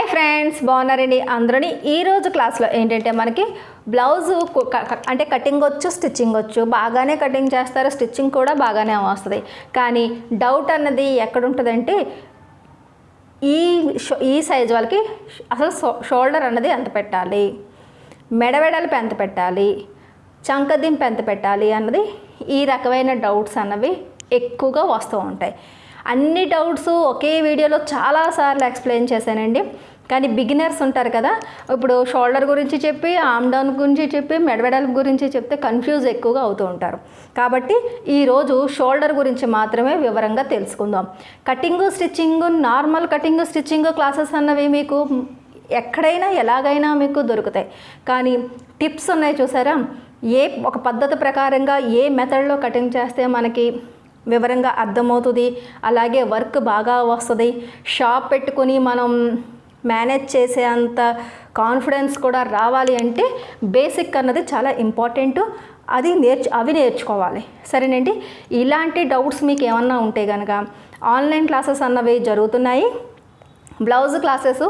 Hi friends బాగున్నారండి అందరూని. ఈరోజు క్లాస్లో ఏంటంటే మనకి బ్లౌజు అంటే కటింగ్ వచ్చు స్టిచ్చింగ్ వచ్చు బాగానే కటింగ్ చేస్తారు స్టిచ్చింగ్ కూడా బాగానే వస్తుంది. కానీ డౌట్ అన్నది ఎక్కడుంటుందంటే ఈ ఈ సైజ్ వాళ్ళకి అసలు షోల్డర్ అన్నది ఎంత పెట్టాలి? మెడవెడలు ఎంత పెట్టాలి? చంకదింపు ఎంత పెట్టాలి అన్నది ఈ రకమైన డౌట్స్ అన్నవి ఎక్కువగా వస్తూ ఉంటాయి. అన్ని డౌట్స్ ఒకే వీడియోలో చాలాసార్లు ఎక్స్ప్లెయిన్ చేశానండి. కానీ బిగినర్స్ ఉంటారు కదా ఇప్పుడు షోల్డర్ గురించి చెప్పి ఆమ్ డౌన్ గురించి చెప్పి మెడవెడల్పు గురించి చెప్తే కన్ఫ్యూజ్ ఎక్కువగా అవుతూ ఉంటారు. కాబట్టి ఈరోజు షోల్డర్ గురించి మాత్రమే వివరంగా తెలుసుకుందాం. Cutting stitching normal cutting stitching classes అన్నవి మీకు ఎక్కడైనా ఎలాగైనా మీకు దొరుకుతాయి. కానీ టిప్స్ ఉన్నాయి చూసారా? ఏ ఒక పద్ధతి ప్రకారంగా ఏ మెథడ్లో కటింగ్ చేస్తే మనకి వివరంగా అర్థమవుతుంది. అలాగే వర్క్ బాగా వస్తుంది. షాప్ పెట్టుకుని మనం మేనేజ్ చేసే అంత కాన్ఫిడెన్స్ కూడా రావాలి అంటే బేసిక్ అన్నది చాలా ఇంపార్టెంట్. అది నేర్చు అవి నేర్చుకోవాలి. సరేనండి? ఇలాంటి డౌట్స్ మీకు ఏమన్నా ఉంటే కనుక ఆన్లైన్ క్లాసెస్ అన్నవి జరుగుతున్నాయి. బ్లౌజ్ క్లాసెస్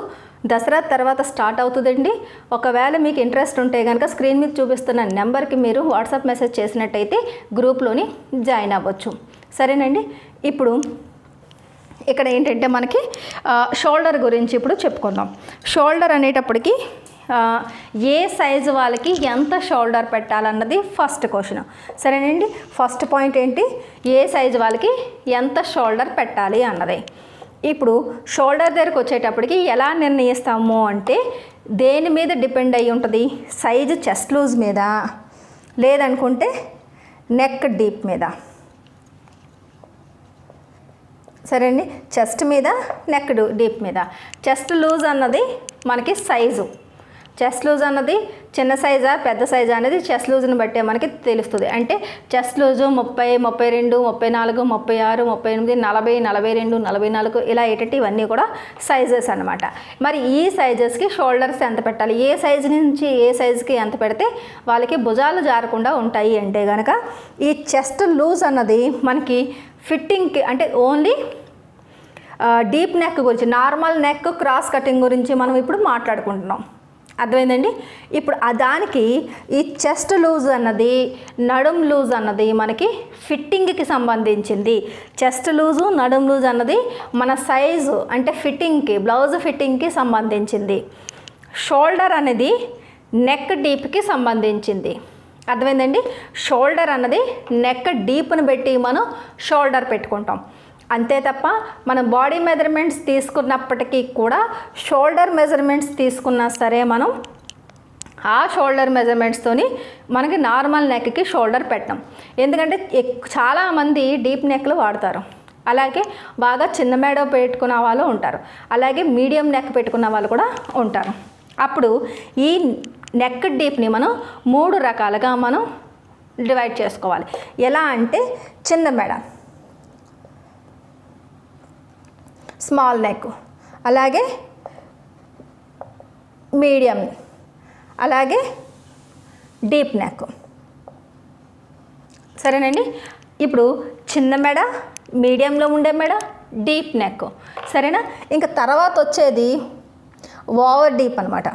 దసరా తర్వాత స్టార్ట్ అవుతుందండి. ఒకవేళ మీకు ఇంట్రెస్ట్ ఉంటే కనుక స్క్రీన్ మీద చూపిస్తున్న నెంబర్కి మీరు వాట్సాప్ మెసేజ్ చేసినట్టయితే గ్రూప్లోని జాయిన్ అవ్వచ్చు. సరేనండి. ఇప్పుడు ఇక్కడ ఏంటంటే మనకి షోల్డర్ గురించి ఇప్పుడు చెప్పుకుందాం. షోల్డర్ అనేటప్పటికి ఏ సైజు వాళ్ళకి ఎంత షోల్డర్ పెట్టాలన్నది ఫస్ట్ క్వశ్చన్. సరేనండి. ఫస్ట్ పాయింట్ ఏంటి? ఏ సైజు వాళ్ళకి ఎంత షోల్డర్ పెట్టాలి అన్నది. ఇప్పుడు షోల్డర్ దగ్గరకు వచ్చేటప్పటికి ఎలా నిర్ణయిస్తాము అంటే దేని మీద డిపెండ్ అయి ఉంటుంది? సైజు చెస్ట్ లూజ్ మీద లేదనుకుంటే నెక్ డీప్ మీద. సరే అండి చెస్ట్ మీద నెక్ డీప్ మీద. చెస్ట్ లూజ్ అన్నది మనకి సైజు. చెస్ట్ లూజ్ అన్నది చిన్న సైజా పెద్ద సైజా అనేది చెస్ట్ లూజ్ని బట్టే మనకి తెలుస్తుంది. అంటే చెస్ట్ లూజు ముప్పై ముప్పై రెండు ముప్పై నాలుగు ముప్పై ఆరు ముప్పై ఎనిమిది నలభై నలభై రెండు నలభై నాలుగు ఇలా ఏంటంటే ఇవన్నీ కూడా సైజెస్ అన్నమాట. మరి ఈ సైజెస్కి షోల్డర్స్ ఎంత పెట్టాలి? ఏ సైజ్ నుంచి ఏ సైజుకి ఎంత పెడితే వాళ్ళకి భుజాలు జారకుండా ఉంటాయి అంటే కనుక ఈ చెస్ట్ లూజ్ అన్నది మనకి ఫిట్టింగ్కి అంటే ఓన్లీ డీప్ నెక్ గురించి నార్మల్ నెక్ క్రాస్ కటింగ్ గురించి మనం ఇప్పుడు మాట్లాడుకుంటున్నాం. అర్థమైందండి? ఇప్పుడు దానికి ఈ చెస్ట్ లూజ్ అన్నది నడుం లూజ్ అన్నది మనకి ఫిట్టింగ్కి సంబంధించింది. చెస్ట్ లూజు నడుం లూజ్ అన్నది మన సైజు అంటే ఫిట్టింగ్కి బ్లౌజ్ ఫిట్టింగ్కి సంబంధించింది. షోల్డర్ అనేది నెక్ డీప్కి సంబంధించింది. అర్థమైందండి? షోల్డర్ అన్నది నెక్ డీప్ని పెట్టి మనం షోల్డర్ పెట్టుకుంటాం. అంతే తప్ప మనం బాడీ మెజర్మెంట్స్ తీసుకున్నప్పటికీ కూడా షోల్డర్ మెజర్మెంట్స్ తీసుకున్నా సరే మనం ఆ షోల్డర్ మెజర్మెంట్స్తోని మనకి నార్మల్ నెక్కి షోల్డర్ పెట్టాం ఎందుకంటే ఎక్- చాలామంది డీప్ నెక్లు వాడతారు. అలాగే బాగా చిన్న మేడ పెట్టుకున్న వాళ్ళు ఉంటారు. అలాగే మీడియం నెక్ పెట్టుకున్న వాళ్ళు కూడా ఉంటారు. అప్పుడు ఈ నెక్ డీప్ని మనం మూడు రకాలుగా మనం డివైడ్ చేసుకోవాలి. ఎలా అంటే చిన్న మెడ. Small neck. అలాగే మీడియం. అలాగే డీప్ నెక్. సరేనండి? ఇప్పుడు చిన్న మెడ మీడియంలో ఉండే మెడ డీప్ నెక్. సరేనా? ఇంకా తర్వాత వచ్చేది ఓవర్ డీప్ అనమాట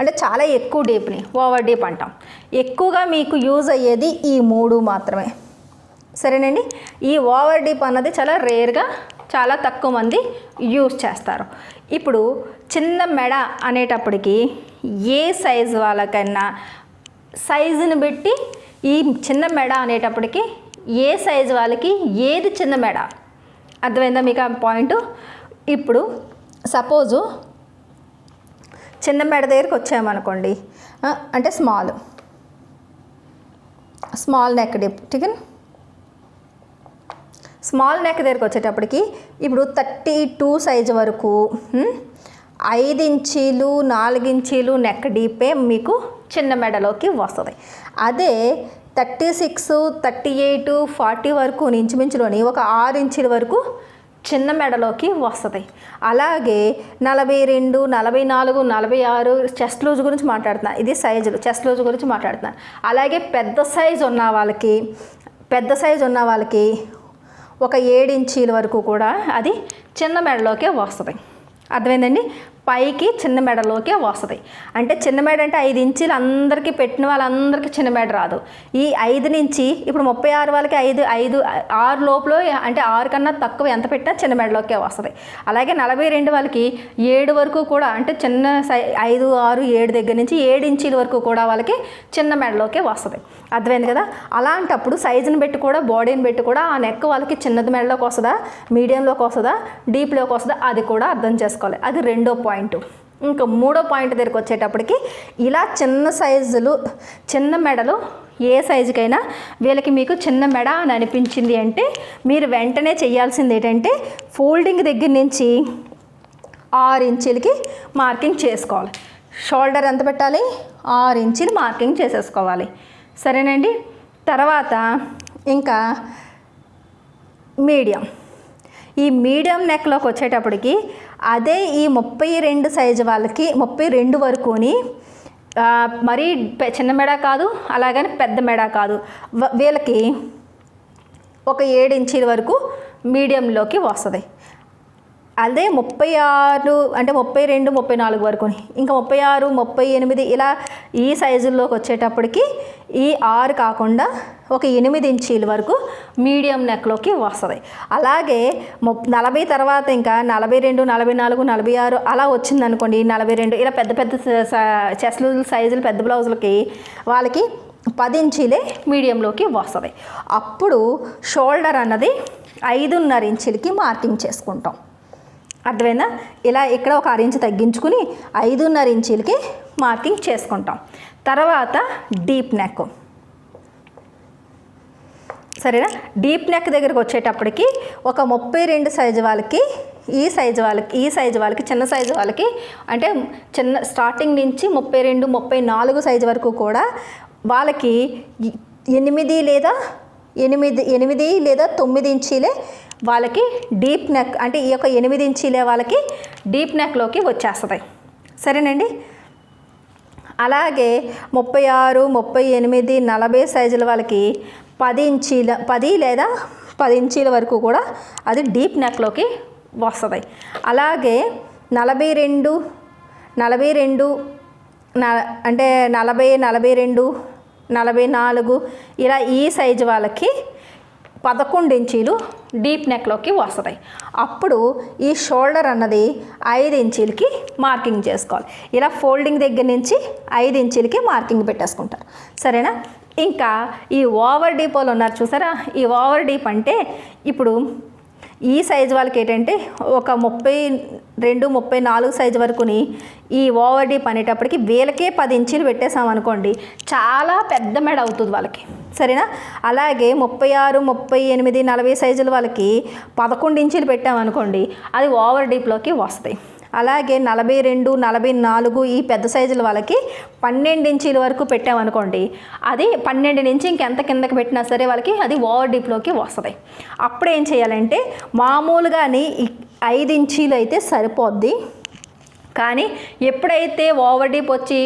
అంటే చాలా ఎక్కువ డీప్ని ఓవర్ డీప్ అంటాం. ఎక్కువగా మీకు యూజ్ అయ్యేది ఈ మూడు మాత్రమే. సరేనండి? ఈ ఓవర్ డీప్ అన్నది చాలా రేర్గా చాలా తక్కువ మంది యూజ్ చేస్తారు. ఇప్పుడు చిన్న మెడ అనేటప్పటికి ఏ సైజు వాళ్ళకైనా సైజుని బట్టి ఈ చిన్న మెడ అనేటప్పటికి ఏ సైజు వాళ్ళకి ఏది చిన్న మెడ? అర్థమైందా మీకు ఆ పాయింట్? ఇప్పుడు సపోజు చిన్న మెడ దగ్గరికి వచ్చామనుకోండి అంటే స్మాల్ స్మాల్ నెక్ డిప్ టికెన్? స్మాల్ నెక్ దగ్గరికి వచ్చేటప్పటికి ఇప్పుడు థర్టీ టూ సైజు వరకు ఐదు ఇంచీలు నాలుగించీలు నెక్ డీపే మీకు చిన్న మెడలోకి వస్తుంది. అదే thirty six thirty eight forty వరకు ఇంచుమించులోని ఒక ఆరు ఇంచుల వరకు చిన్న మెడలోకి వస్తుంది. అలాగే నలభై రెండు నలభై నాలుగు నలభై ఆరు చెస్ట్ లూజ్ గురించి మాట్లాడుతున్నాను ఇది సైజులు చెస్ట్ లూజ్ గురించి మాట్లాడుతున్నాను అలాగే పెద్ద సైజు ఉన్న వాళ్ళకి పెద్ద సైజు ఉన్న వాళ్ళకి ఒక ఏడు ఇంచీల వరకు కూడా అది చిన్న మెడలోకే వస్తుంది. అర్థమైందండి? పైకి చిన్న మెడలోకి వస్తుంది. అంటే చిన్న మెడ అంటే ఐదు ఇంచీలు అందరికీ పెట్టిన వాళ్ళందరికీ చిన్న మెడ రాదు. ఈ ఐదు నుంచి ఇప్పుడు ముప్పై ఆరు వాళ్ళకి ఐదు ఐదు ఆరు లోపల అంటే ఆరు కన్నా తక్కువ ఎంత పెట్టినా చిన్న మెడలోకే వస్తుంది. అలాగే నలభై రెండు వాళ్ళకి ఏడు వరకు కూడా అంటే చిన్న సై ఐదు ఆరు ఏడు దగ్గర నుంచి ఏడు ఇంచీల వరకు కూడా వాళ్ళకి చిన్న మెడలోకే వస్తుంది. అర్థమైంది కదా? అలాంటప్పుడు సైజుని పెట్టి కూడా బాడీని పెట్టి కూడా ఆ నెక్ వాళ్ళకి చిన్నది మెడలోకి వస్తుందా? మీడియంలోకి వస్తుందా? డీప్లోకి వస్తుందా? అది కూడా అర్థం చేసుకోవాలి. అది రెండో పాయింట్ ఇంకా మూడో పాయింట్ దగ్గరికి వచ్చేటప్పటికి ఇలా చిన్న సైజులు చిన్న మెడలు ఏ సైజుకైనా వీళ్ళకి మీకు చిన్న మెడ అని అనిపించింది అంటే మీరు వెంటనే చేయాల్సింది ఏంటంటే ఫోల్డింగ్ దగ్గర నుంచి ఆరు ఇంచులకి మార్కింగ్ చేసుకోవాలి. షోల్డర్ ఎంత పెట్టాలి? ఆరు ఇంచులు మార్కింగ్ చేసేసుకోవాలి. సరేనండి? తర్వాత ఇంకా మీడియం. ఈ మీడియం నెక్లోకి వచ్చేటప్పటికి అదే ఈ ముప్పై రెండు సైజు వాళ్ళకి ముప్పై రెండు వరకుని మరీ చిన్న మెడ కాదు అలాగని పెద్ద మెడ కాదు. వీళ్ళకి ఒక ఏడు ఇంచీల వరకు మీడియంలోకి వస్తుంది. అదే ముప్పై ఆరు అంటే ముప్పై రెండు ముప్పై నాలుగు వరకు ఇంకా ముప్పై ఆరు ముప్పై ఎనిమిది ఇలా ఈ సైజుల్లోకి వచ్చేటప్పటికి ఈ ఆరు కాకుండా ఒక ఎనిమిది ఇంచీల వరకు మీడియం నెక్లోకి వస్తుంది. అలాగే ము నలభై తర్వాత ఇంకా నలభై రెండు నలభై నాలుగు నలభై ఆరు అలా వచ్చింది అనుకోండి నలభై రెండు ఇలా పెద్ద పెద్ద చెస్లు సైజులు పెద్ద బ్లౌజులకి వాళ్ళకి పది ఇంచీలే మీడియంలోకి వస్తుంది. అప్పుడు షోల్డర్ అన్నది ఐదున్నర ఇంచులకి మార్కింగ్ చేసుకుంటాం. అర్థమైందా? ఇలా ఇక్కడ ఒక అర ఇంచు తగ్గించుకుని ఐదున్నర ఇంచీలకి మార్కింగ్ చేసుకుంటాం. తర్వాత డీప్ నెక్. సరేనా? డీప్ నెక్ దగ్గరకు వచ్చేటప్పటికి ఒక ముప్పై రెండు సైజు వాళ్ళకి ఈ సైజు వాళ్ళకి ఈ సైజు వాళ్ళకి చిన్న సైజు వాళ్ళకి అంటే చిన్న స్టార్టింగ్ నుంచి ముప్పై రెండు ముప్పై నాలుగు సైజు వరకు కూడా వాళ్ళకి ఎనిమిది లేదా ఎనిమిది ఎనిమిది లేదా తొమ్మిది ఇంచీలే వాళ్ళకి డీప్ నెక్ అంటే ఈ యొక్క ఎనిమిది ఇంచీలే వాళ్ళకి డీప్ నెక్లోకి వచ్చేస్తుంది. సరేనండి? అలాగే ముప్పై ఆరు ముప్పై ఎనిమిది నలభై సైజుల వాళ్ళకి పది ఇంచీల పది లేదా పది ఇంచీల వరకు కూడా అది డీప్ నెక్లోకి వస్తుంది. అలాగే నలభై రెండు నలభై రెండు న అంటే నలభై నలభై రెండు నలభై నాలుగు ఇలా ఈ సైజు వాళ్ళకి పదకొండు ఇంచీలు డీప్ నెక్లోకి వస్తాయి. అప్పుడు ఈ షోల్డర్ అన్నది ఐదు ఇంచీలకి మార్కింగ్ చేసుకోవాలి. ఇలా ఫోల్డింగ్ దగ్గర నుంచి ఐదు ఇంచీలకి మార్కింగ్ పెట్టేసుకుంటారు. సరేనా? ఇంకా ఈ ఓవర్ డీప్ వాళ్ళు ఉన్నారు చూసారా? ఈ ఓవర్ డీప్ అంటే ఇప్పుడు ఈ సైజు వాళ్ళకి ఏంటంటే ఒక ముప్పై రెండు ముప్పై నాలుగు సైజు వరకుని ఈ ఓవర్ డీప్ అనేటప్పటికి వీళ్ళకే పది ఇంచీలు పెట్టేసాం అనుకోండి చాలా పెద్ద మెడ అవుతుంది వాళ్ళకి. సరేనా? అలాగే ముప్పై ఆరు ముప్పై ఎనిమిది నలభై సైజుల వాళ్ళకి పదకొండు ఇంచీలు పెట్టామనుకోండి అది ఓవర్ డీప్లోకి వస్తాయి. అలాగే నలభై రెండు నలభై నాలుగు ఈ పెద్ద సైజుల వాళ్ళకి పన్నెండు ఇంచీల వరకు పెట్టామనుకోండి అది పన్నెండు నుంచి ఇంకెంత కిందకి పెట్టినా సరే వాళ్ళకి అది ఓవర్ డీప్లోకి వస్తుంది. అప్పుడు ఏం చేయాలంటే మామూలుగాని ఐదు ఇంచీలు అయితే సరిపోద్ది. కానీ ఎప్పుడైతే ఓవర్ డీప్ వచ్చి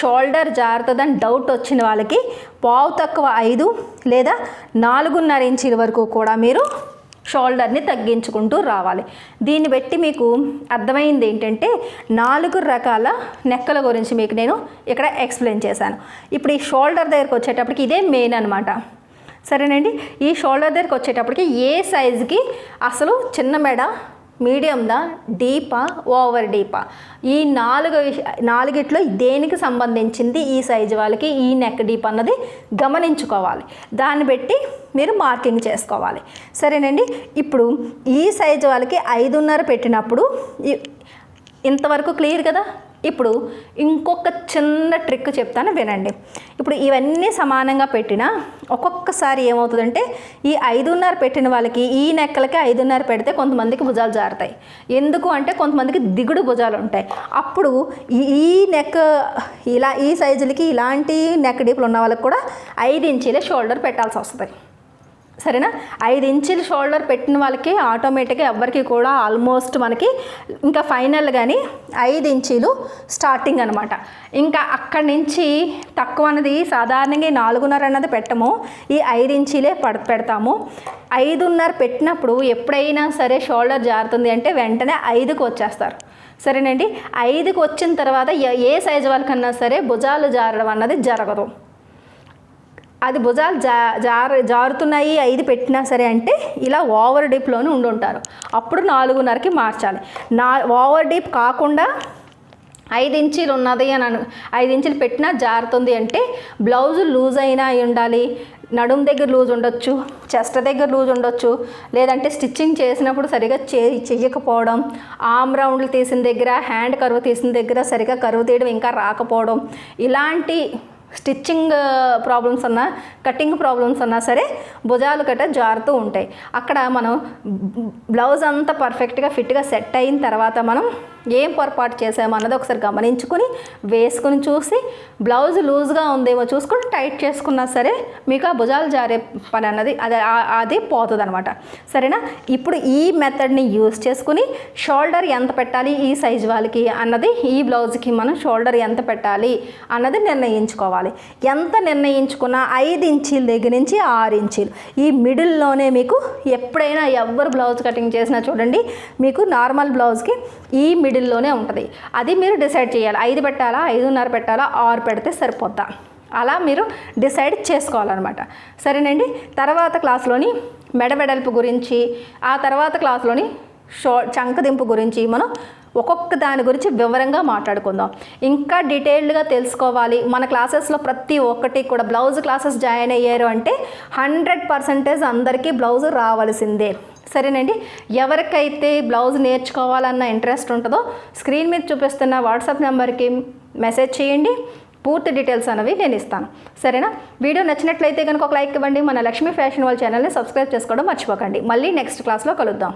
షోల్డర్ జారుతుందని డౌట్ వచ్చిన వాళ్ళకి పావు తక్కువ ఐదు లేదా నాలుగున్నర ఇంచీల వరకు కూడా మీరు షోల్డర్ని తగ్గించుకుంటూ రావాలి. దీన్ని బట్టి మీకు అర్థమైంది ఏంటంటే నాలుగు రకాల నెక్కల గురించి మీకు నేను ఇక్కడ ఎక్స్ప్లెయిన్ చేశాను. ఇప్పుడు ఈ షోల్డర్ దగ్గరకు వచ్చేటప్పటికి ఇదే మెయిన్ అనమాట సరేనండి? ఈ షోల్డర్ దగ్గరకు వచ్చేటప్పటికి ఏ సైజుకి అసలు చిన్న మెడ మీడియందా? డీపా? ఓవర్ డీపా? ఈ నాలుగు నాలుగిట్లో దేనికి సంబంధించింది ఈ సైజు వాళ్ళకి ఈ నెక్ డీప్ అన్నది గమనించుకోవాలి. దాన్ని బట్టి మీరు మార్కింగ్ చేసుకోవాలి. సరేనండి? ఇప్పుడు ఈ సైజు వాళ్ళకి ఐదున్నర పెట్టినప్పుడు ఈ- ఇంతవరకు క్లియర్ కదా? ఇప్పుడు ఇంకొక చిన్న ట్రిక్ చెప్తాను వినండి. ఇప్పుడు ఇవన్నీ సమానంగా పెట్టినా ఒక్కొక్కసారి ఏమవుతుందంటే ఈ ఐదున్నర పెట్టిన వాళ్ళకి ఈ నెక్కలకి ఐదున్నర పెడితే కొంతమందికి భుజాలు జారుతాయి. ఎందుకు అంటే కొంతమందికి దిగుడు భుజాలు ఉంటాయి. అప్పుడు ఈ ఈ నెక్ ఇలా ఈ సైజులకి ఇలాంటి నెక్ డీపులు ఉన్న వాళ్ళకి కూడా ఐదు ఇంచీలే షోల్డర్ పెట్టాల్సి వస్తుంది. సరేనా? ఐదు ఇంచులు షోల్డర్ పెట్టిన వాళ్ళకి ఆటోమేటిక్గా ఎవరికి కూడా ఆల్మోస్ట్ మనకి ఇంకా ఫైనల్ కానీ ఐదు ఇంచీలు స్టార్టింగ్ అనమాట ఇంకా అక్కడి నుంచి తక్కువ అన్నది సాధారణంగా నాలుగున్నర అన్నది పెట్టము. ఈ ఐదు ఇంచీలే పడ పెడతాము. ఐదున్నర పెట్టినప్పుడు ఎప్పుడైనా సరే షోల్డర్ జారుతుంది అంటే వెంటనే ఐదుకు వచ్చేస్తారు. సరేనండి? ఐదుకి వచ్చిన తర్వాత ఏ- ఏ సైజు వాళ్ళకన్నా సరే భుజాలు జారడం అన్నది జరగదు. అది భుజాలు జా జారు జారుతున్నాయి ఐదు పెట్టినా సరే అంటే ఇలా ఓవర్ డీప్లోనే ఉండుంటారు అప్పుడు నాలుగున్నరకి మార్చాలి. నా ఓవర్ డీప్ కాకుండా ఐదు ఇంచీలు ఉన్నది అని అను ఐదు ఇంచులు పెట్టినా జారుతుంది అంటే బ్లౌజ్ లూజ్ అయినా అయి ఉండాలి. నడుం దగ్గర లూజ్ ఉండొచ్చు చెస్ట్ దగ్గర లూజ్ ఉండొచ్చు. లేదంటే స్టిచ్చింగ్ చేసినప్పుడు సరిగా చే చెయ్యకపోవడం ఆమ్ రౌండ్లు తీసిన దగ్గర హ్యాండ్ కరువు తీసిన దగ్గర సరిగా కరువు తీయడం ఇంకా రాకపోవడం. ఇలాంటి స్టిచ్చింగ్ ప్రాబ్లమ్స్ అన్నా కటింగ్ ప్రాబ్లమ్స్ అన్నా సరే భుజాలు గట్ట జారుతూ ఉంటాయి. అక్కడ మనం బ్లౌజ్ అంతా పర్ఫెక్ట్గా ఫిట్గా సెట్ అయిన తర్వాత మనం ఏం పొరపాటు చేసామన్నది ఒకసారి గమనించుకుని వేసుకుని చూసి బ్లౌజ్ లూజ్గా ఉందేమో చూసుకొని టైట్ చేసుకున్నా సరే మీకు ఆ భుజాలు జారే పని అన్నది అది అది పోతుంది అనమాట సరేనా? ఇప్పుడు ఈ మెథడ్ని యూస్ చేసుకుని షోల్డర్ ఎంత పెట్టాలి ఈ సైజ్ వాళ్ళకి అన్నది ఈ బ్లౌజ్కి మనం షోల్డర్ ఎంత పెట్టాలి అన్నది నిర్ణయించుకోవాలి. ఎంత నిర్ణయించుకున్నా ఐదు ఇంచీల దగ్గర నుంచి ఆరు ఇంచీలు. ఈ మిడిల్లోనే మీకు ఎప్పుడైనా ఎవరు బ్లౌజ్ కటింగ్ చేసినా చూడండి మీకు నార్మల్ బ్లౌజ్కి ఈ మిడిల్ మిడిల్లోనే ఉంటుంది. అది మీరు డిసైడ్ చేయాలి. ఐదు పెట్టాలా ఐదున్నర పెట్టాలా ఆరు పెడితే సరిపోద్దా? అలా మీరు డిసైడ్ చేసుకోవాలన్నమాట. సరేనండి? తర్వాత క్లాస్లోని మెడ వెడల్పు గురించి ఆ తర్వాత క్లాస్లోని షో చంకదింపు గురించి మనం ఒక్కొక్క దాని గురించి వివరంగా మాట్లాడుకుందాం. ఇంకా డీటెయిల్డ్గా తెలుసుకోవాలి. మన క్లాసెస్లో ప్రతి ఒక్కటి కూడా బ్లౌజ్ క్లాసెస్ జాయిన్ అయ్యారు అంటే హండ్రెడ్ పర్సెంటేజ్ అందరికీ బ్లౌజ్ రావాల్సిందే. సరేనండి. ఎవరికైతే బ్లౌజ్ నేర్చుకోవాలన్న ఇంట్రెస్ట్ ఉంటుందో స్క్రీన్ మీద చూపిస్తున్న వాట్సాప్ నెంబర్కి మెసేజ్ చేయండి. పూర్తి డీటెయిల్స్ అనేవి నేను ఇస్తాను. సరేనా? వీడియో నచ్చినట్లయితే కనుక ఒక లైక్ ఇవ్వండి. మన లక్ష్మీ ఫ్యాషన్ వాళ్ళ ఛానల్ని సబ్స్క్రైబ్ చేసుకోవడం మర్చిపోకండి. మళ్ళీ నెక్స్ట్ క్లాస్లో కలుద్దాం.